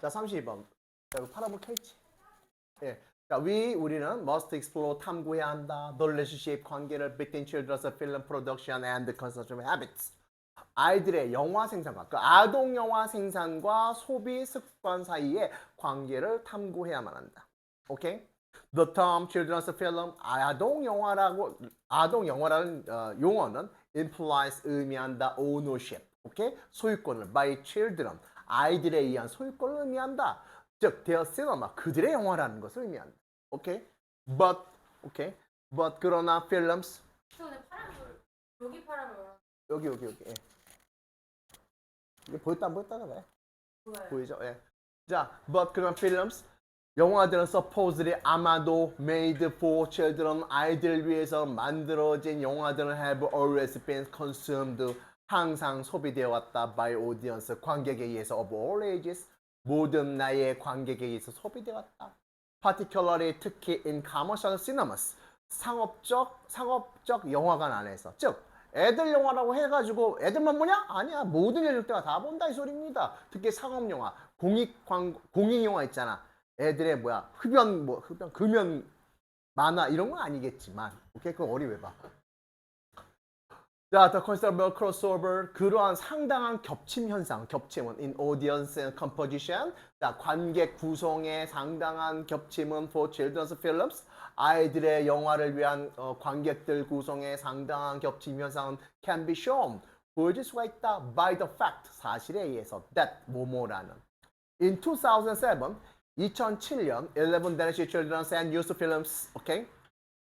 자, 32번. 자, 이거 파란불 켜있지? 예. 자, we, 우리는 must explore, 탐구해야 한다. The relationship, 관계를 between children's film production and the consumption habits. 아이들의 영화 생산과, 그 아동 영화 생산과 소비 습관 사이의 관계를 탐구해야만 한다. 오케이? The term children's film, 아동 영화라고, 아동 영화라는 어, 용어는 implies 의미한다, ownership. 오케이? 소유권을 by children, 아이들에 의한 소유권을 의미한다. 즉, their cinema, 그들의 영화라는 것을 의미한다. 오케이? But, 오케이? But 그러나 films, 저 근데 파란불 여기 파란불 여기, 여기, 여기. 예. 이게 보였다, 안 보였다, 그래? 뭐예요? 보이죠? 예. 자, but 그런 films 영화들은 supposedly 아마도 made for children 아이들을 위해서 만들어진 영화들은 have always been consumed 항상 소비되어 왔다 by audience 관객에 의해서 of all ages 모든 나이의 관객에 의해서 소비되어 왔다. particularly 특히 in commercial cinemas 상업적 상업적 영화관 안에서 즉 애들 영화라고 해가지고 애들만 보냐? 아니야 모든 연령대가 다 본다 이 소리입니다. 특히 상업 영화 공익 광 공익 영화 있잖아. 애들의 뭐야 흡연 뭐 흡연 금연 만화 이런 건 아니겠지만 오케이 그건 어리 왜 봐. 자, the considerable crossover 그러한 상당한 겹침 현상, 겹침은 in audience and composition. 자, 관객 구성의 상당한 겹침은 for children's films. 아이들의 영화를 위한 어, 관객들 구성의 상당한 겹침 현상은 can be shown. 보여줄 수가 있다 by the fact 사실에 의해서 that 뭐뭐라는. In 2007, 2007년 11 Danish children's and youth films, okay?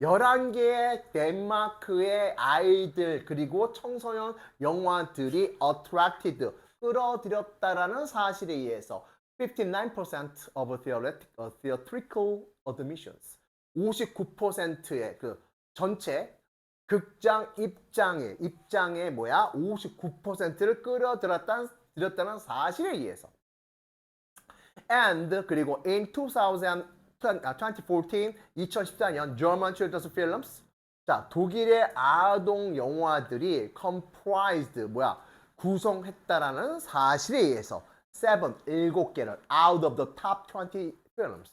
11개의 덴마크의 아이들 그리고 청소년 영화들이 attracted 끌어들였다라는 사실에 의해서 59% of uh, theatrical admissions 59%의 그 전체 극장 입장의 입장의 뭐야? 59%를 끌어들였다는 들였다는 사실에 의해서. And 그리고 in 2000 2014, 2014년 German Children's Films 자 독일의 아동 영화들이 comprised 뭐야 구성했다라는 사실에 의해서 seven 일곱 개를 out of the top 20 films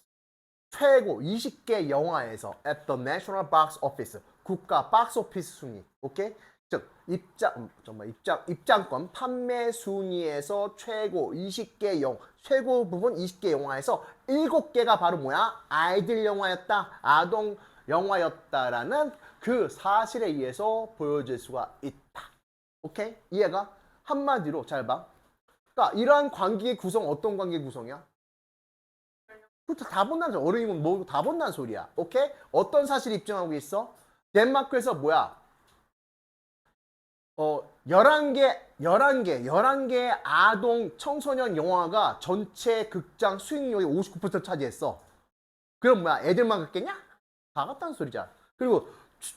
최고 20개 영화에서 at the national box office 국가 박스 오피스 순위 오케이 즉 입장 음, 정말 입장 입장권 판매 순위에서 최고 20개 영 최고 부분 20개 영화에서 7개가 바로 뭐야 아이들 영화였다 아동 영화였다라는 그 사실에 의해서 보여질 수가 있다 오케이 이해가 한마디로 잘 봐 그러니까 이러한 관계 구성 어떤 관계 구성이야 그렇죠. 다 본다는 소리. 어른이면 뭐다 본다는 소리야. 오케이? 어떤 사실이 입증하고 있어? 덴마크에서 뭐야? 어, 11개, 11개, 11개 아동 청소년 영화가 전체 극장 수익률이 59% 차지했어. 그럼 뭐야? 애들만 갔겠냐? 다 갔다는 소리잖아. 그리고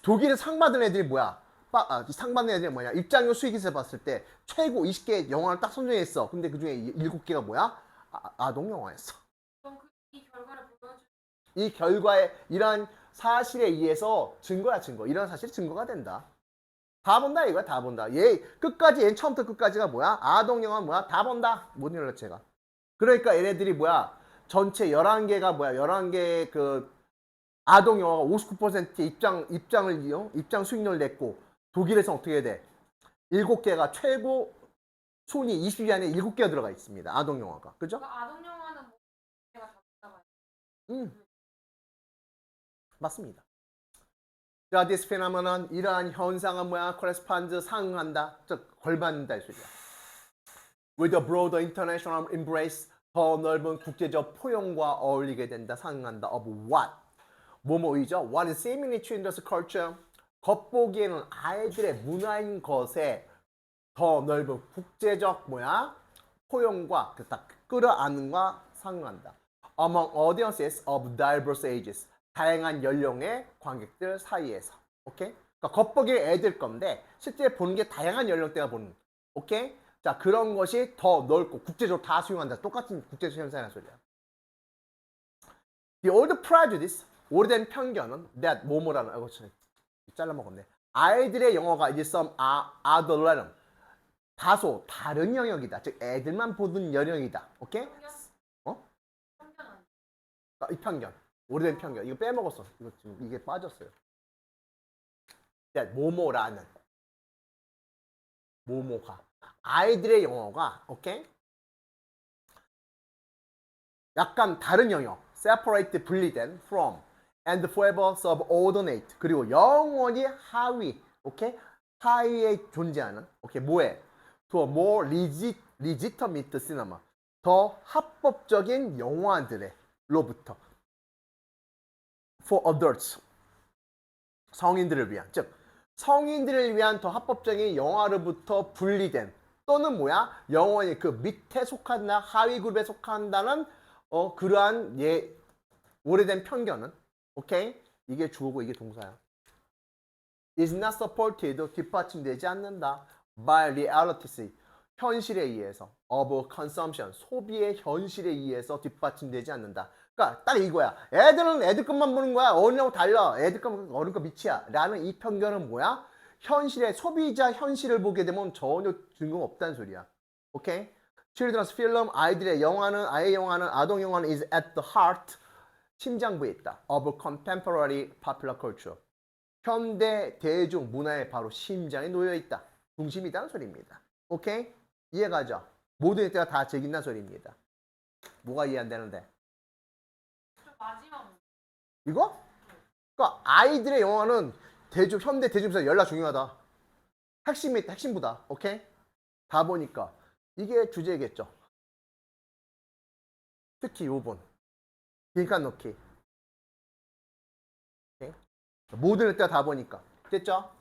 독일에 상 받은 애들이 뭐야? 빠- 아, 상 받는 애들이 뭐냐? 입장료 수익에서 봤을 때 최고 20개 영화를 딱 선정했어. 근데 그 중에 7개가 뭐야? 아, 아동 영화였어. 그, 이 결과를 이 결과에 이러한 사실에 의해서 증거야 증거 이런 사실이 증거가 된다 다 본다 이거야 다 본다. 얘 끝까지 얘 처음부터 끝까지가 뭐야? 아동 영화 뭐야? 다 본다. 모든 연락체가? 그러니까 얘네들이 뭐야? 전체 11개가 뭐야? 11개의 그 아동 영화가 59% 입장 입장을 이용 입장 수익률을 냈고 독일에서 어떻게 돼? 7개가 최고 순위 20위 안에 7개가 들어가 있습니다 아동 영화가. 그죠? 그러니까 아동 영화는 뭐 제가 다 봤다 가 음. this phenomenon 이러한 현상은 뭐야? corresponds 상응한다. 즉 걸맞는다 이 소리야. With a broader international embrace 더 넓은 국제적 포용과 어울리게 된다. 상응한다. of what? 뭐뭐이죠? What is seemingly children's culture? 겉보기에는 아이들의 문화인 것에 더 넓은 국제적 뭐야? 포용과 그딱 끌어안는과 상응한다. Among audiences of diverse ages. 다양한 연령의 관객들 사이에서. 오케이? 그러니까 겉보기에 애들 건데 실제 보는 게 다양한 연령대가 보는. 오케이? 자, 그런 것이 더 넓고 국제적으로 다 수용한다. 똑같은 국제적 현상이라는 소리야. The old prejudice, 오래된 편견은 that 뭐뭐라는 아이고 참, 잘라 먹었네. 아이들의 영어가 이제 some other learn. 다소 다른 영역이다. 즉 애들만 보는 영역이다. 오케이? 편견? 어? 아, 이 편견. 오래된 편견. 이거 빼먹었어. 이거 지금 이게 빠졌어요. 야, 모모라는. 모모가. 아이들의 영어가 오케이? 약간 다른 영역 separate 분리된 from and forever subordinate. 그리고 영원히 하위 오케이? 하위에 존재하는 오케이? 뭐에? to a more legit, legitimate cinema. 더 합법적인 영화들로부터 for adults. 성인들을 위한. 즉 성인들을 위한 더 합법적인 영화로부터 분리된 또는 뭐야? 영원히 그 밑에 속한다 하위 그룹에 속한다는 어 그러한 예 오래된 편견은 오케이? 이게 주어고 이게 동사야. Is not supported 뒷받침되지 않는다. By realities 현실에 의해서. Of consumption. 소비의 현실에 의해서 뒷받침되지 않는다 그러니까 딱 이거야. 애들은 애들 것만 보는 거야. 어른하고 달라. 애들 것 어른 거 밑이야. 라는 이 편견은 뭐야? 현실의 소비자 현실을 보게 되면 전혀 증거 없다는 소리야. 오케이? Children's film 아이들의 영화는 아이의 영화는 아동 영화는 is at the heart. 심장부에 있다. Of contemporary popular culture. 현대 대중 문화의 바로 심장에 놓여 있다. 중심이다는 소리입니다. 오케이? 이해가죠? 모든 때가 다 즐긴다는 소리입니다. 뭐가 이해 안 되는데? 좀 마지막. 이거? 그러니까 아이들의 영화는 대중 현대 대중에서 연락 중요하다. 핵심이 핵심보다. 오케이? 다 보니까 이게 주제겠죠. 특히 요번 빈칸 넣기. 모든 때가 다 보니까 됐죠?